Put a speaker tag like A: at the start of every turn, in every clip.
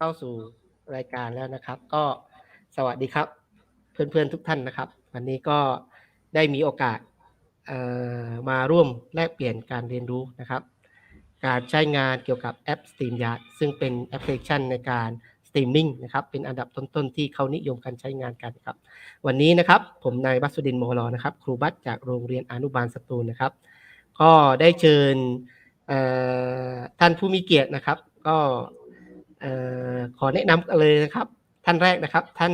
A: เข้าสู่รายการแล้วนะครับ ก็สวัสดีครับ เพื่อนๆทุกท่านนะครับ วันนี้ก็ได้มีโอกาสมาร่วมแลกเปลี่ยนการเรียนรู้นะครับ การใช้งานเกี่ยวกับแอป StreamYard ซึ่งเป็นแอปพลิเคชันในการสตรีมมิ่งนะครับเป็นอันดับต้นๆที่เขานิยมการใช้งานกันครับ วันนี้นะครับผมนายบัสุดินโมลอนะครับ ครูบัสจากโรงเรียนอนุบาลสตูลนะครับ ก็ได้เชิญท่านผู้มีเกียรตินะครับ ก็ ขอแนะนำกันเลยนะครับ ท่านแรกนะครับ ท่าน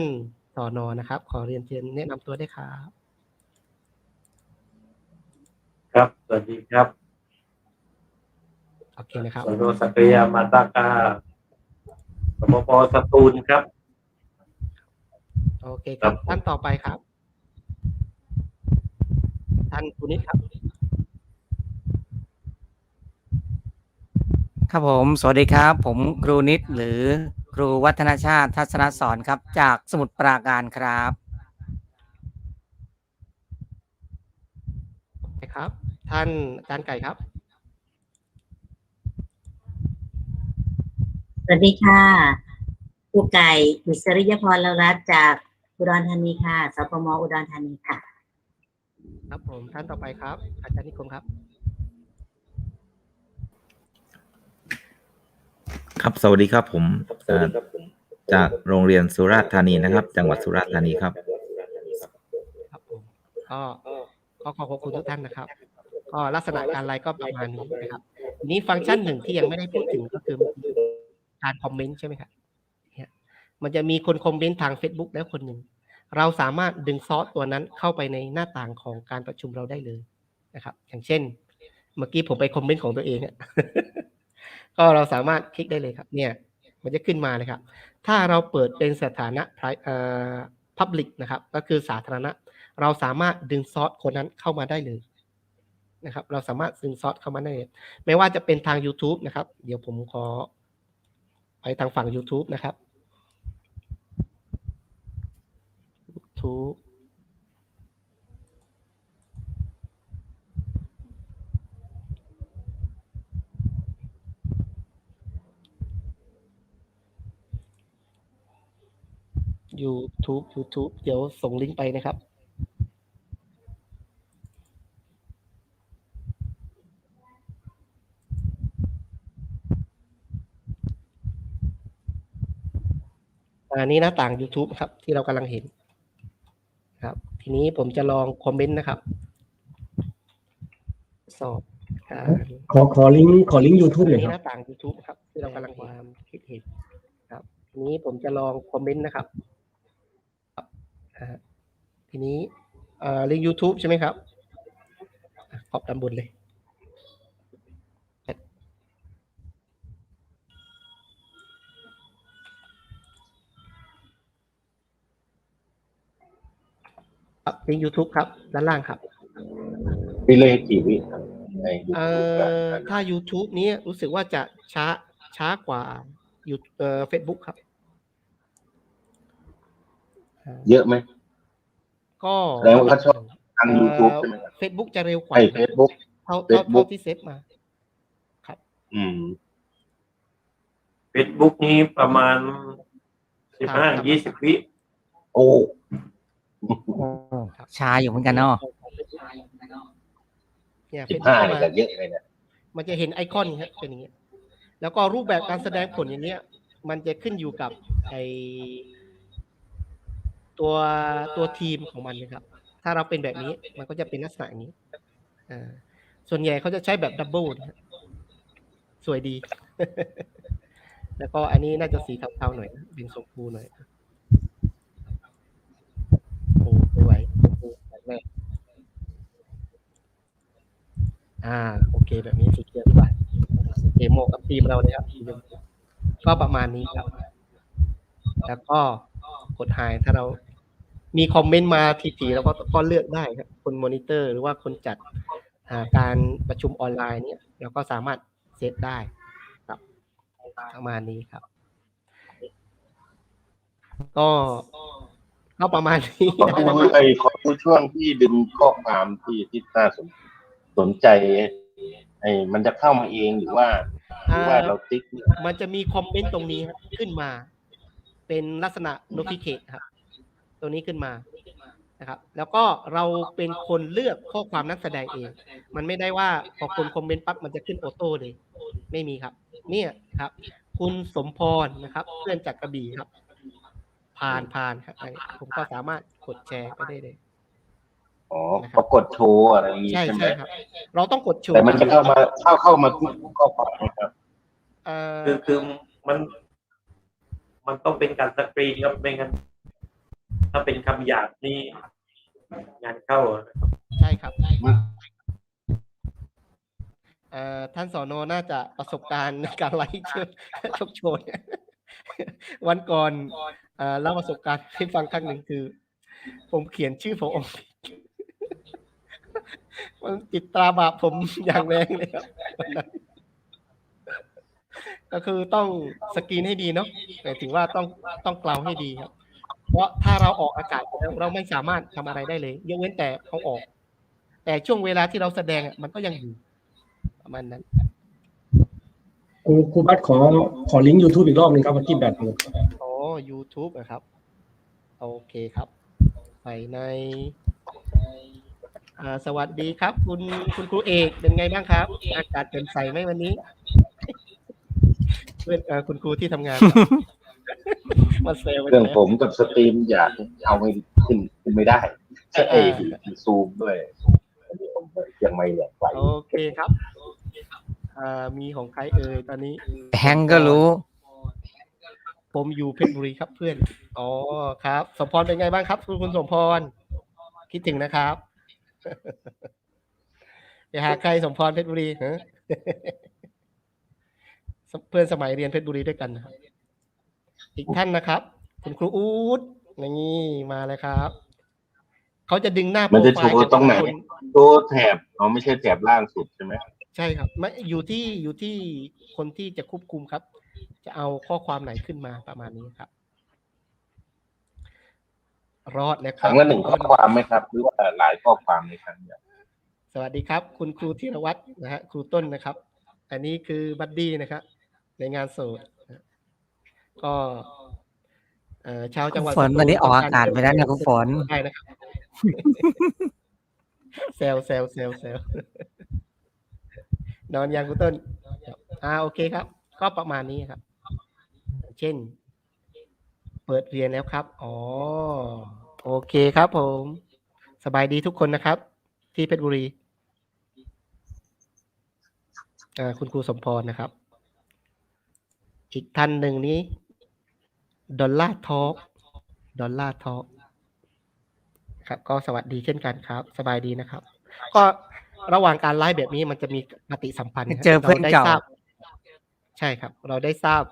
A: สอนอนะครับ ขอเรียนเชิญแนะนำตัวได้วยครับ
B: ครับ สวัสดีครับ
A: โอเคนะครับ
B: สโนสักยามาตากาสมปสตูลครับ
A: โอเคครับ
B: ครับ
A: ท่านต่อไปครับ ท่านคุณนิดครับ
C: ครับผมสวัสดีครับ ผมครูนิดหรือครูวัฒนชาติทัศนสอนครับ จากสมุทรปราการครับ
A: นะครับ ท่านอาจารย์ไก่ครับ
D: สวัสดีค่ะครูไก่อิสริยพรลรัตน์จากอุดรธานีค่ะสพมอุดรธานีค่ะ
A: ครับผมท่านต่อไปครับ อาจารย์นิคมครับ
E: ครับ สวัสดีครับผมเอ่อจากโรงเรียนสุราษฎร์ธานีนะครับ จังหวัดสุราษฎร์ธานีครับ
A: ครับผมก็ก็ขอขอบคุณทุกท่านนะครับ ก็ลักษณะการไลฟ์ก็ประมาณนี้นะครับทีนี้ฟังก์ชันหนึ่งที่ยังไม่ได้พูดถึงก็คือการคอมเมนต์ใช่ไหมครับเนี่ยมันจะมีคนคอมเมนต์ทาง Facebook แล้วคนหนึ่งเราสามารถดึงซอสตัวนั้นเข้าไปในหน้าต่างของการประชุมเราได้เลยนะครับ อย่างเช่น เมื่อกี้ผมไปคอมเมนต์ของตัวเองอะ ก็เราสามารถคลิกได้เลยครับ เนี่ย มันจะขึ้นมาเลยครับ ถ้าเราเปิดเป็นสถานะ pri- เอ่อ public นะครับ ก็คือสาธารณะ เราสามารถดึงซอสคนนั้นเข้ามาได้เลยนะครับ เราสามารถดึงซอสเข้ามาได้เลยไม่ว่าจะเป็นทาง YouTube นะครับ เดี๋ยวผมขอไปทางฝั่ง YouTube นะครับ YouTube ยูทูบ YouTube เดี๋ยวส่งลิงก์ไปนะครับอันนี้หน้าต่าง YouTube ครับ ที่เรากำลังเห็นครับ ทีนี้ผมจะลองคอมเมนต์นะครับ สอบการ
F: ขอขอลิงก์ขอลิงก์ YouTube หน่อย
A: นี่
F: ค
A: ห
F: รับ
A: น้าต่าง YouTube ครับ ที่เรากำลังความคิดเห็นครับ ทีนี้ผมจะลองคอมเมนต์นะครับครับอ่า ทีนี้เอ่อลิงก์ YouTube ใช่ไหมครับอะขอบด้านบนเลยครับลิงก์ YouTube ครับ ด้านล่างครับ
B: วิเลยกี่วิครับใน
A: เอ่อถ้า YouTube นี้รู้สึกว่าจะช้าช้ากว่ายูเอ่อ Facebook ครับอ่า
B: เยอะไหม
A: ก็
B: แล้วเขาชอบทาง YouTube ใช่ไหมครับ
A: เฟซบุ๊กจะเร็วกว่า
B: ไอ้เฟซบุ๊ก
A: เท่าเท่า
B: Facebook
A: เท่าที่เซฟมา
B: อืมเฟซบุ๊กนี้ประมาณสิบห้ายี่สิบวิโอ้
C: ชาอยู่เหมือนกันเนาะ
A: เนี่ย
B: สิ
A: เฟ
B: บ
A: ซ
B: ห้า
A: บุ๊ก
B: เนี่ยก็เยอะเลยเนี่ย
A: มันจะเห็นไอคอนครับเป็นอย่างเงี้ยแล้วก็รูปแบบการแสดงผลอย่างเงี้ย มันจะขึ้นอยู่กับไอ ตัวตัวทีมของมันนะครับ ถ้าเราเป็นแบบนี้มันก็จะเป็นลักษณะอย่างนี้อ่าส่วนใหญ่เขาจะใช้แบบดับเบิลนะฮะสวยดี แล้วก็อันนี้น่าจะสีเทาๆหน่อยนะเป็นชมพูหน่อยโอ้สวยแรกอ่า โอเค แบบนี้สุดยอดกว่าโอเคเหมาะกับทีมเราเลยครับทีมก็ประมาณนี้ครับ แล้วก็กดหายถ้าเรา มีคอมเมนต์มาทีๆแล้วก็ก็เลือกได้ครับคนมอนิเตอร์หรือว่าคนจัดการประชุมออนไลน์เนี่ยเราก็สามารถเซตได้ครับประมาณนี้ครับ ก็ก็ประมาณนี้
B: ขอดูไอ้ขอดูช่วงที่ดึงข้อความที่ที่น่าสนสนใจไอ้มันจะเข้ามาเองหรือว่า
G: หรือว่าเราติ๊ก
A: มันจะมีคอมเมนต์ตรงนี้ครับขึ้นมา เป็นลักษณะ notificate ครับ ตัวนี้ขึ้นมานะครับ แล้วก็เราเป็นคนเลือกข้อความนักแสดงเอง มันไม่ได้ว่าพอคนคอมเมนต์ปั๊บมันจะขึ้นออโต้เลย ไม่มีครับ เนี่ยครับ คุณสมพรนะครับ เพื่อนจากกระบี่ครับ ผ่านผ่านครับอันนี้ผมก็สามารถกดแชร์ไปได้เลย
G: อ๋อปรากฏโชว์อะไรอย่างงี้
A: ใช่
G: ใช่ไหม
A: ใช่ครับ เราต้องกดโชว์
G: แต่มันจะเข้ามาเข้าเข้ามาทุกข้อความนะครับ
A: เอ่อ
B: คือคือมันมันต้องเป็นการสกรีนครับไม่งั้น ถ้าเป็นคำหยาบนี่งานเข้า
A: ใช่ครับเอ่อท่านสอนอน่าจะประสบการณ์ในการไลฟ์เชื่อชกโชนวันก่อนเอ่อเล่าประสบการณ์ให้ฟังครั้งหนึ่งคือ ผมเขียนชื่อผมมันติดตราบาปผมอย่างแรงเลยครับก็คือต้องสกรีนให้ดีเนาะหมายถึงว่าต้องต้องเกลาให้ดีครับ เพราะถ้าเราออกอากาศไปแล้วเราไม่สามารถทำอะไรได้เลยยกเว้นแต่เขาออก แต่ช่วงเวลาที่เราแสดงอะมันก็ยังอยู่ประมาณนั้น
F: ครูครูบัตขอขอลิงก์ YouTube อีกรอบหนึ่งครับวันที่แบตหมด
A: อ๋อ YouTube นะครับ โอเคครับ ไปในอ่าสวัสดีครับ คุณคุณครูเอกเป็นไงบ้างครับ อากาศเป็นใสไหมวันนี้เพื่อนเอ่อคุณครูที่ทำงานครับ มาเซล
G: เรื่องผมกับสตรีมอยากเอาไม่ขึ้นขึ้นไม่ได้ใช่ไอ้ซูมด้วยอันนี้ผมยังไม่อยากไป
A: โอเคครับอ่ามีของใครเอ่ยตอนนี้
C: แฮงก็รู้
A: ผมอยู่เพชรบุรีครับเพื่อน อ๋อครับ สมพรเป็นไงบ้างครับ คุณคุณสมพร คิดถึงนะครับไปหาใครสมพรเพชรบุรีฮะเพื่อนสมัยเรียนเพชรบุรีด้วยกันนะครับ อีกท่านนะครับ คุณครูอูดนี่มาเลยครับเขาจะดึงหน้าโป
G: มัน
A: ร
G: จะ
A: ไฟ
G: โช
A: ล์
G: ว์ตรงไหน
A: คน
G: ตัวแถบอ๋อไม่ใช่แถบล่างสุดใช่ไหม
A: ใช่ครับไม่อยู่ที่อยู่ที่คนที่จะควบคุมครับ จะเอาข้อความไหนขึ้นมาประมาณนี้ครับ รอดแล้วค
G: ครับรั้งละหนึ่งข้อความไหมครับ หรือว่าหลายข้อความในครั้งเดียว
A: สวัสดีครับ คุณครูธีรวัตรนะฮะครูต้นนะครับ อันนี้คือบัดดี้นะครับในงานโสดนะ ก็เอ่อชาวจังหวัด
C: ฝนวันนี้ออกอากาศไปแล้วนะคุณฝน
A: ใช่นะครับเซลเซลเซลเซลนอนยังคุณต้นครับอ่าโอเคครับ ก็ประมาณนี้ครับ เช่น เปิดเรียนแล้วครับ อ๋อ โอเคครับผม สบายดีทุกคนนะครับ ที่เพชรบุรีอ่าคุณครูสมพรนะครับ อีกท่านหนึ่งนี้ ดอลลาร์ทอ l k ดอลลาร์ทอ l k ครับ ก็สวัสดีเช่นกันครับ สบายดีนะครับ ก็ระหว่างการไลฟ์แบบนี้มันจะมีปฏิสัมพันธ์ครับ
C: เจอเพื่อน
A: ได้
C: เก่า
A: ทราบใช่ครับ เราได้ทราบ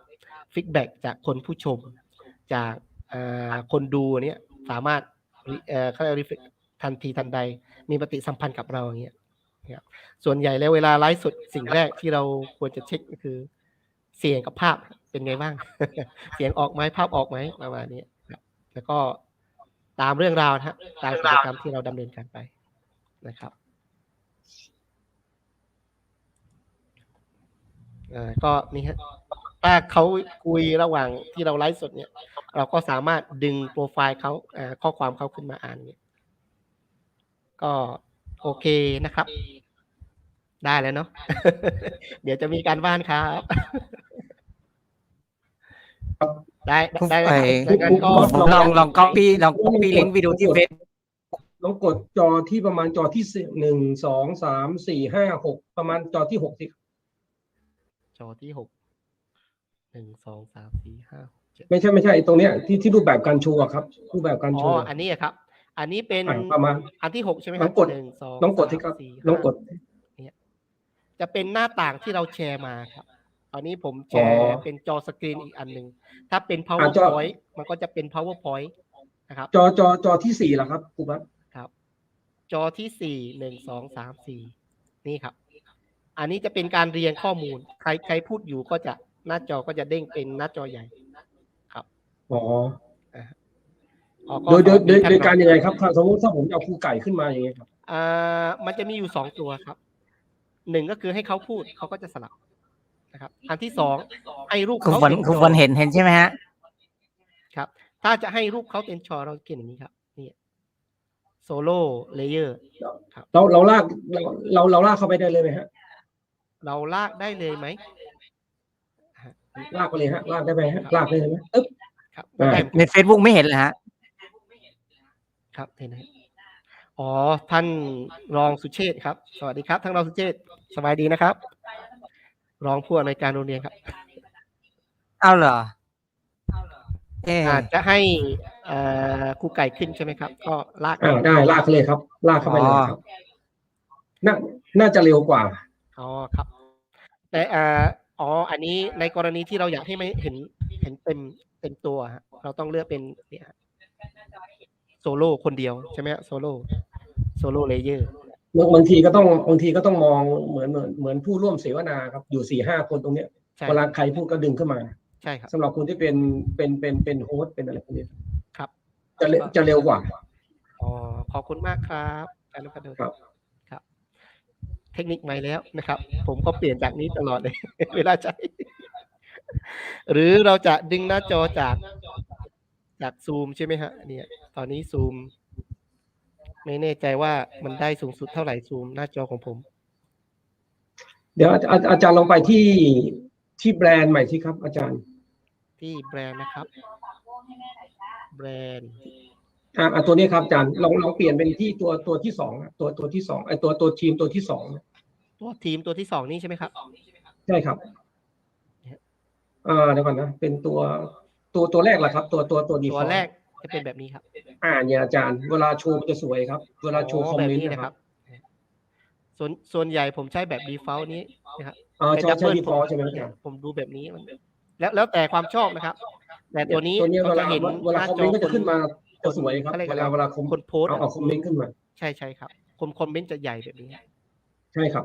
A: ฟีดแบ็จากคนผู้ชม จากเอ่อคนดูเนี่ยสามารถเอ่อเขาเรียก reflect ทันทีทันใด มีปฏิสัมพันธ์กับเราอย่างเงี้ยนะครับส่วนใหญ่แล้วเวลาไลฟ์สดสิ่งแรกที่เราควรจะเช็คก็คือ เสียงกับภาพ เป็นไงบ้าง เสียงออกไหมภาพออกไหมประมาณนี้ครับ แล้วก็ตามเรื่องราวนะตามกิจกรรมที่เราดำเนินการไปนะครับก็นี่ฮะถ้าเขาคุยระหว่างที่เราไลฟ์สดเนี่ย เราก็สามารถดึงโปรไฟล์เขาข้อความเขาขึ้นมาอ่านเนี่ย ก็โอเคนะครับ ได้แล้วเนาะเดี๋ยวจะมีการบ้านครับ ได้ได้ได้
C: ไป
A: ครับงั้นก็
C: ผมลองลองก๊อปปี้ลองก๊อปปี้ลิงก์ไปดูที่เฟซ
F: ลองกดจอที่ประมาณจอที่หนึ่งสองสามสี่ห้าหกประมาณจอที่หกสิ
A: จอที่หกหนึ่งสองสามสี่ห้าหกเจ็ด
F: ไม่ใช่ไม่ใช่ไอ้ตรงเนี้ยที่ที่รูปแบบการโชว์อะครับรูปแบบการ
A: อ๋
F: โช
A: อ
F: ว์
A: อันนี้อะครับ อันนี้เป็น
F: อะประมาณ
A: อันที่หกใช่ไหมค
F: ล
A: รั
F: อบงกด
A: หนึ่งสอง
F: ลองกดที่ครับ
A: สามสี่
F: ลองกด
A: ห้าจะเป็นหน้าต่างที่เราแชร์มาครับต อนนี้ผมแชร์
F: อ๋อ
A: เป็นจอสกรีนอีกอันหนึ่งถ้าเป็น
F: อะจอ
A: powerpoint มันก็จะเป็น powerpoint นะครับ
F: จอจอจอที่สี่ละครับครูบัต
A: ครับ จอที่สี่หนึ่งสองสามสี่นี่ครับ อันนี้จะเป็นการเรียงข้อมูล ใครใครพูดอยู่ก็จะหน้าจอก็จะเด้งเป็นหน้าจอใหญ่
F: อ๋อ
A: อ๋อ
F: โดยโดยโดย
A: มี
F: โดยการยังไง
A: ค
F: ครับรับสมมติถ้าผมจะเอาครูไก่ขึ้นมาอย่างเงี้ยครับ
A: อ่ามันจะมีอยู่สองตัวครับหนึ่งก็คือให้เขาพูดเขาก็จะสลับ นะครับอันที่สองให้รูป
C: ครู
A: เขา
C: ฝน
A: เต็ม
C: ครู
A: จ
C: ฝ
A: อน
C: เห็นเห็นใช่ไหมฮะ
A: ครับ ถ้าจะให้รูปเขาเต็มจอเราเขียนอย่างนี้ครับนี่โซโล่เลเยอร์
F: เราเราลากเราเราเราลากเข้าไปได้เลยไหมฮะ
A: เราลากได้เลยไหมฮะ
F: ลากไปเลยฮะลากได้ไหมฮะลากได้เลยไหมอึ๊บ
A: ครับ
F: อ่า
A: ได้
C: ใน Facebook ไม่เห็นเลยฮะ
A: ครับเห็นไหมอ๋อท่านรองสุเชษฐ์ครับ สวัสดีครับท่านรองสุเชษฐ์สบายดีนะครับ รองผู้อำนวยการโรงเรียนครับ
C: เอาเหรอเอ๊ะ
A: อาจจะให้เอ่อครูไก่ขึ้นใช่ไหมครับ ก็ลาก
F: อ่าได้ลากเลยครับ ลากเข้าไปเลยครับน่าน่าจะเร็วกว่า
A: อ๋อครับ แต่เอ่ออ๋ออันนี้ในกรณีที่เราอยากให้ไม่เห็นเห็นเต็มเต็มตัวฮะเราต้องเลือกเป็นเนี่ยโซโล่คนเดียวใช่ไหมฮะโซโล่โซโล่เลเยอร์
F: บาง บางทีก็ต้องบางทีก็ต้องมองเหมือนเหมือนเหมือนผู้ร่วมเสวนาครับอยู่สี่ห้าคนตรงเนี้ย
A: ใช่
F: เวลาใครพูดก็ดึงขึ้นมา
A: ใช่ครับ
F: สำหรับคนที่เป็นเป็นเป็นเป็นโฮสต์เป็นอะไรพวกนี้
A: ครับ
F: จะเร็วจะเร็วกว่า
A: อ๋อขอบคุณมากครับอาจารย์นพดล
F: ครับ
A: ครับ เทคนิคใหม่แล้วนะครับ ผมก็เปลี่ยนจากนี้ตลอดเลย เวลาใช้หรือเราจะดึงหน้าจอจากจากซูมใช่ไหมฮะเนี่ย ตอนนี้ซูม ไม่แน่ใจว่ามันได้สูงสุดเท่าไหร่ซูมหน้าจอของผม
F: เดี๋ยวอาอาอาจารย์ลองไปที่ที่แบรนด์ใหม่สิครับ อาจารย์
A: ที่แบรนด์นะครับ แบรนด์
F: อ่าอ่าตัวนี้ครับอาจารย์ลองลองเปลี่ยนเป็นที่ตัวตัวที่สองอะตัวตัวที่สองไอตัวตัวทีมตัวที่สอง
A: ตัวทีมตัวที่สองนี่ใช่ไหมครับ
F: ใช่ครับอ่าเดี๋ยวก่อนนะเป็นตัวตัวตัวแรกแหละครับ ตัวตัวตัวดี
A: ตัวแรก จะเป็นแบบนี้ครับ
F: อ่าเนี่ยอาจารย์เวลาโชว์มันจะสวยครับ เวลาโชว์คอม
A: แบบ
F: เมนต์
A: นี้
F: นะ
A: นะ
F: ค
A: ค
F: รั
A: รับบส่วนส่วนใหญ่ผมใช้แบบ default นี้นะครับ
F: อ่าใช่
A: ดับ
F: ใช่
A: เบิล
F: ดีฟอลใช่ไหมอาจารย์
A: ผมดูแบบนี้มันแล้วแล้วแต่ความชอบนะครับ แต่ตัวนี้
F: ตัวนี้เว
A: ก็
F: ลา
A: จะเห็น
F: เวลา
A: หน้า
F: คอม
A: จ
F: เม
A: อน
F: ต์ก็จะขึ้นมา
A: ค
F: จะสวยครับ
A: อะไร
F: เว
A: กัน
F: ลา
A: นะ
F: เวลาคอม
A: คนโพสต์
F: เอา
A: อะ
F: เอาคอมเมนต์ขึ้นมา
A: ใช่ใช่ครับ คนคอมเมนต์จะใหญ่แบบนี้
F: ใช่ครับ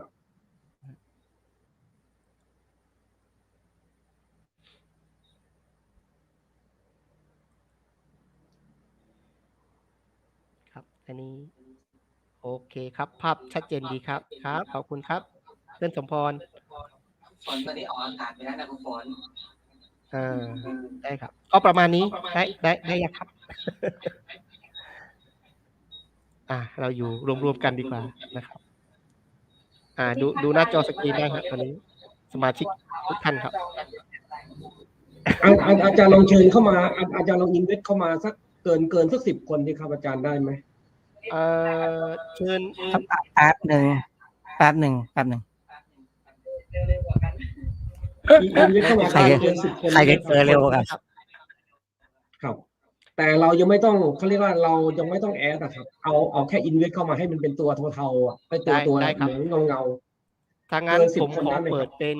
A: อันนี้ โอเคครับ ภาพชัดเจนดีครับ ครับ ขอบคุณครับเพื่อนสมพร
C: ฝนตอนนี้ออกอากาศไปแล้วนะครูฝน
A: อ่าได้ครับก็ประมาณนี้ได้ได้ได้ยังครับ อ่า เราอยู่รวมๆกันดีกว่านะครับ อ่า ดูดูหน้าจอสกรีนได้ครับตอนนี้ สมาชิกทุกท่านครับ
F: อาอาอาจารย์ลองเชิญเข้ามาอาอาจารย์ลองอินเวสเข้ามาสักเกินเกินสักสิบคนดีครับอาจารย์ได้ไหม
A: เอ่อเชิญ
C: แป๊บหนึ่งแป๊บหนึ่งแป๊บหนึ่ง
F: อินเวสเข้ามา
C: ใครจะ
F: เกินสิบคน
C: ใครจะเจอเร็วกัน
F: ครับ แต่เรายังไม่ต้องเขาเรียกว่าเรายังไม่ต้องแอดนะครับ เอาเอาแค่อินเวสเข้ามาให้มันเป็นตัวเทาๆอะไปตัว
A: ได้
F: ตัว
A: ได้ครับ
F: เหมือนเงาเงา
A: ถ้างั้น
F: เกิน10
A: ผม
F: คน
A: ขอ
F: ได้ไหมครับ
A: เปิดเป็น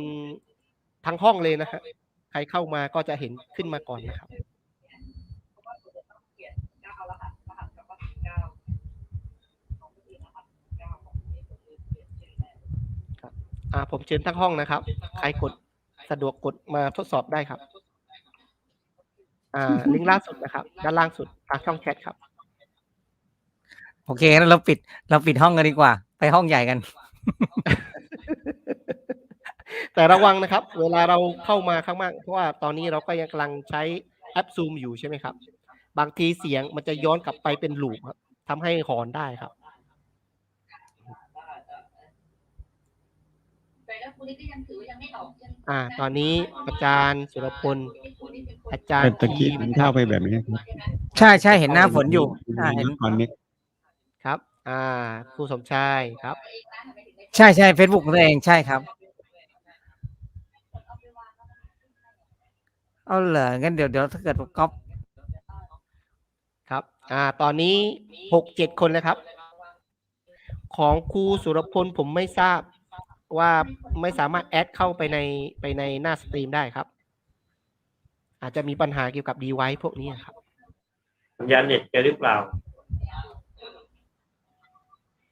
A: ทั้งห้องเลยนะฮะใครเข้ามาก็จะเห็นขึ้นมาก่อนนะครับ อ่าผมเชิญทั้งห้องนะครับ ใครกดสะดวกกดมาทดสอบได้ครับ อ่า ลิงก์ล่าสุดนะครับ ด้านล่างสุดทางช่องแชทครับ
C: โอเคงั้นเราปิด เราปิดห้องกันดีกว่า ไปห้องใหญ่กัน
A: แต่ระวังนะครับ เวลาเราเข้ามาข้างมาก เพราะว่าตอนนี้เราก็ยังกำลังใช้แอปซูมอยู่ใช่ไหมครับ บางทีเสียงมันจะย้อนกลับไปเป็นลูปครับทำให้หอนได้ครับ อ่า ตอนนี้อาจารย์สุรพล อาจารย์
H: แต่ตะกี้
A: ที
H: มันเข้าไปแบบนี้ครับ
C: ใช่ใช่เห็นหน้าฝนอยู่อ่าเห็น
H: ตอนนี้
A: ครับ อ่าครูสมชายครับ
C: ใช่ใช่เฟซบุ๊กของตัวเองใช่ครับ เอาเหรองั้นเดี๋ยวเดี๋ยวถ้าเกิดก๊อป
A: ครับ อ่า ตอนนี้หกเจ็ดคนแล้วครับ ของครูสุรพลผมไม่ทราบ ว่าไม่สามารถแอดเข้าไปในไปในหน้าสตรีมได้ครับ อาจจะมีปัญหาเกี่ยวกับดีไว c e พวกนี้ครับ
B: สัญญาณเน็ตแกหรือเปล่า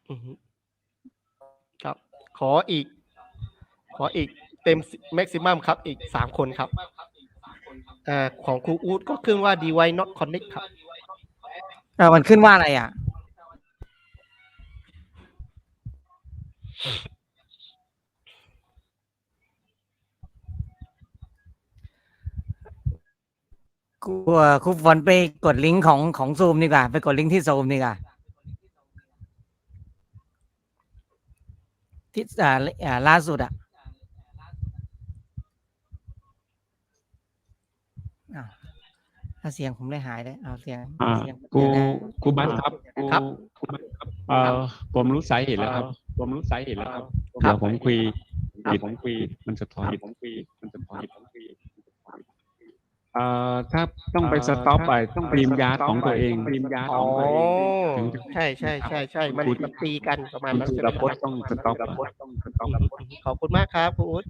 A: อือฮึครับขออีก ขออีกเต็มแม็กซิมัมครับ อีกสามคนครับอ่าของครูอูดก็ขึ้นว่า device not connect ครับ
C: เออมันขึ้นว่าอะไรอะ ครูเอ่อครูฝนไปกดลิงก์ของของซูมดีกว่า ไปกดลิงก์ที่ซูมดีกว่า ที่อ่าอ่าล่าสุดอะอ้าวถ้าเสียงผมได้หายเลยเอาเสียง
H: อ่า
C: เสียง
H: ครู
C: เดี๋ยวนะ
H: ครูบัสครับ
A: ครับ
H: ครูบัสครับเอ่อผมรู้สาเหตุแล้วครับ ผมรู้สาเหตุแล้วครับ
A: ครับ
H: เดี๋ยวผมคุยผิดผมคุย มันสะท้อนผมคุย มันสะท้อน เอ่อถ้าต้องไปสต็อปไปต้องปริมยาร์ดของตัวเองปริมยาร์ด
A: อ๋
H: ข
A: อ
H: องตัวเองถึงจะ
A: ใช่ใช่ใช่ใช่มันมันตีกันประมาณ
H: คุณ
A: นั้น
H: สุ
A: ใช่ไห
H: ร
A: ม
H: พจน์ต้องสต็อปต้องสต็อป
A: ขอบคุณมากครับครูอุ๊ด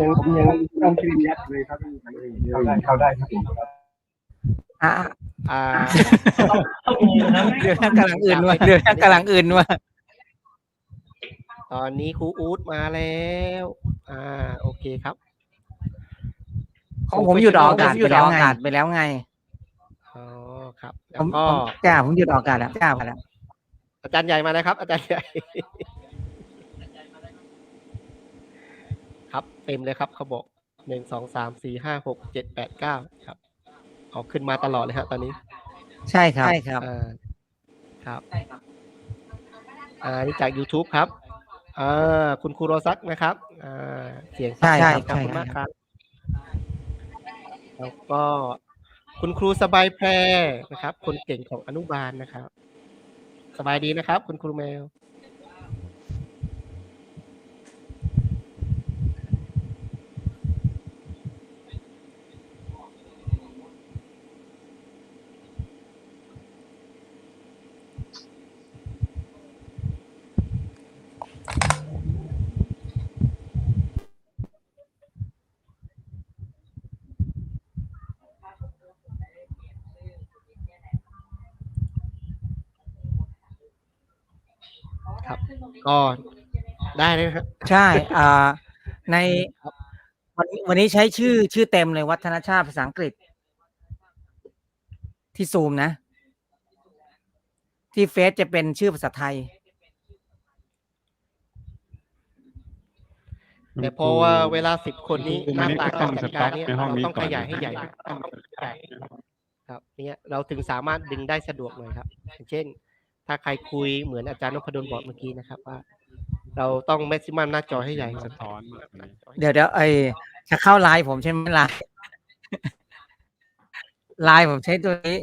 F: ยังยังต้องพิมพ์ยัดเลยครับเข้าได้เข้าได้ครับผม
C: อะ
A: อ่า
C: เดี๋ยวนะกำลังอื่นว่ะเดี๋ยวนะกำลังอื่นว่ะ
A: ตอนนี้ครูอู๊ดมาแล้ว อ่า โอเคครับ
C: ของผมหยุดออกอากาศไปแล้วไงไปแล้วไง
A: อ๋อครับ
C: ผ
A: แล้ว
C: ม
A: ก็
C: ผมจ้าผมหยุดออกอากาศแล้วจ้าไปแล้ว
A: อาจารย์ใหญ่มาแล้วครับ อาจารย์ใหญ่ครับเต็มเลยครับเขาบอกหนึ่งสองสามสี่ห้าหกเจ็ดแปดเก้าครับออกขึ้นมาตลอดเลยฮะตอนนี้
C: ใช่ครับใช่ครับ
A: อ่าครับอ่านี่จาก YouTube ครับ อ่าคุณครูโรซักนะครับอ่าเสียง
C: ใช่
A: ชัด
C: ครับ
A: ขอบคุณ
C: ใช่
A: มากครับแล้วก็คุณครูสบายแพรนะครับ คนเก่งของอนุบาลนะครับ สบายดีนะครับ คุณครูแมว ก็ได้เลยนะครับ
C: ใช่อ่าในวันนี้วันนี้ใช้ชื่อชื่อเต็มเลยวัฒนชาติภาษาอังกฤษ ที่ซูมนะ ที่เฟซจะเป็นชื่อภาษาไทย
A: แต่เพราะว่าเวลาสิบคนนี้
H: คุณ
A: ห
H: ครู
A: น้า
H: มานี่
A: ตา
H: ก็
A: กา
H: ต้
A: ร
H: อง
A: จัดการเนี่ย
H: สต็อปในห้อง
A: เรา
H: นี้
A: ต้อง
H: ก่
A: ข
H: อน
A: ยายให้ใหญ่ต้องขยายครับเนี่ยเราถึงสามารถดึงได้สะดวกหน่อยครับอย่างเช่น ถ้าใครคุยเหมือนอาจารย์นพดลบอกเมื่อกี้นะครับว่า เราต้องแม็กซิมัมหน้าจอให้ใหญ่
H: สะท้อนมาตรงนี้
C: เดี๋ยวเดี๋ยวไอจะเข้าไลน์ผมใช่ไหมไลน์ไลน์ผมใช้ตัวนี้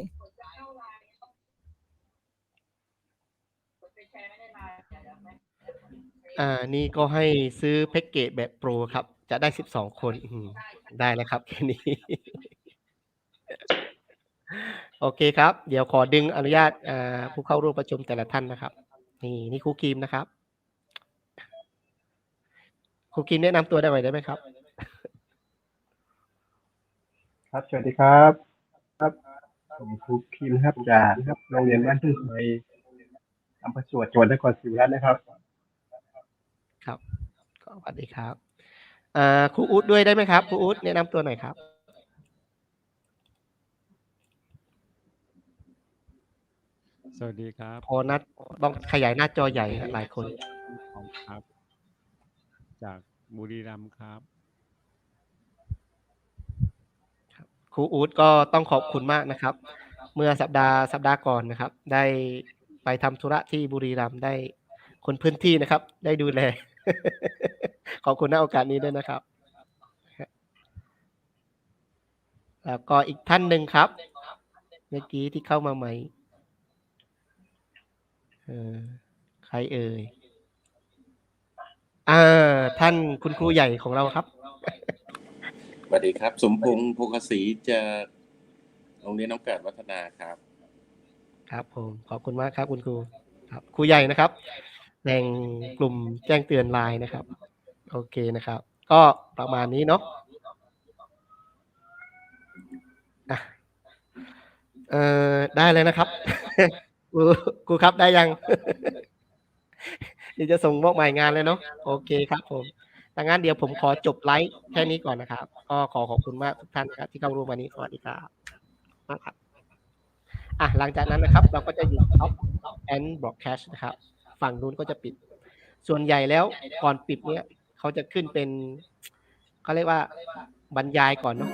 A: อ่านี่ก็ให้ซื้อแพ็กเกจแบบโปรครับ จะได้สิบสองคนอืมได้แล้วครับแค่นี้ โอเคครับ เดี๋ยวขอดึงอนุญาตอ่าผู้เข้าร่วมประชุมแต่ละท่านนะครับ นี่นี่ครูคิมนะครับครูคิมแนะนำตัวได้ไหมได้ไหมครับ
I: ครับสวัสดีครับ ครับผมครูคิมครับจากโรงเรียนบ้านทุ่งไทยอำเภอสวดจังหวัดนครศรีธรรมราชนะครับ
A: ครับก็สวัสดีครับอ่าครูอุ๊ดด้วยได้ไหมครับครูอุ๊ดแนะนำตัวหน่อยครับ
H: สวัสดีครับ
A: พอนัดต้องขยายหน้าจอใหญ่ครับหลายคน
H: ผมครับ จากบุรีรัมย์ครับ
A: ครูอู๊ดก็ต้องขอบคุณมากนะครับ เมื่อสัปดาห์สัปดาห์ก่อนนะครับ ได้ไปทำธุระที่บุรีรัมย์ได้คนพื้นที่นะครับ ได้ดูแล ขอบคุณในโอกาสนี้ด้วยนะครับ แล้วก็อีกท่านหนึ่งครับ เมื่อกี้ที่เข้ามาใหม่ เออใครเอ่ยอ่าท่านคุณครูใหญ่ของเราครับ
J: สวัสดีครับ สมพงษ์ภูกศรีจากโรงเรียนน้องแปดวัฒนาครับ
A: ครับผมขอบคุณมากครับ คุณครูครับครูใหญ่นะครับแห่งกลุ่มแจ้งเตือนไลน์นะครับ โอเคนะครับ ก็ประมาณนี้เนาะอะเออได้เลยนะครับ ครูครูครับได้ยังเดี๋ยวจะส่งมอบหมายงานเลยเนาะโอเคครับผมดังนั้นเดี๋ยวผมขอจบไลฟ์แค่นี้ก่อนนะครับ ก็ขอขอบคุณมากทุกท่านนะครับที่เข้าร่วมวันนี้สวัสดีครับมากครับอะหลังจากนั้นนะครับ เราก็จะอยู่ Top and Broadcast นะครับ ฝั่งนู้นก็จะปิด ส่วนใหญ่แล้วก่อนปิดเนี่ยเขาจะขึ้นเป็นเขาเรียกว่าบรรยายก่อนเนาะ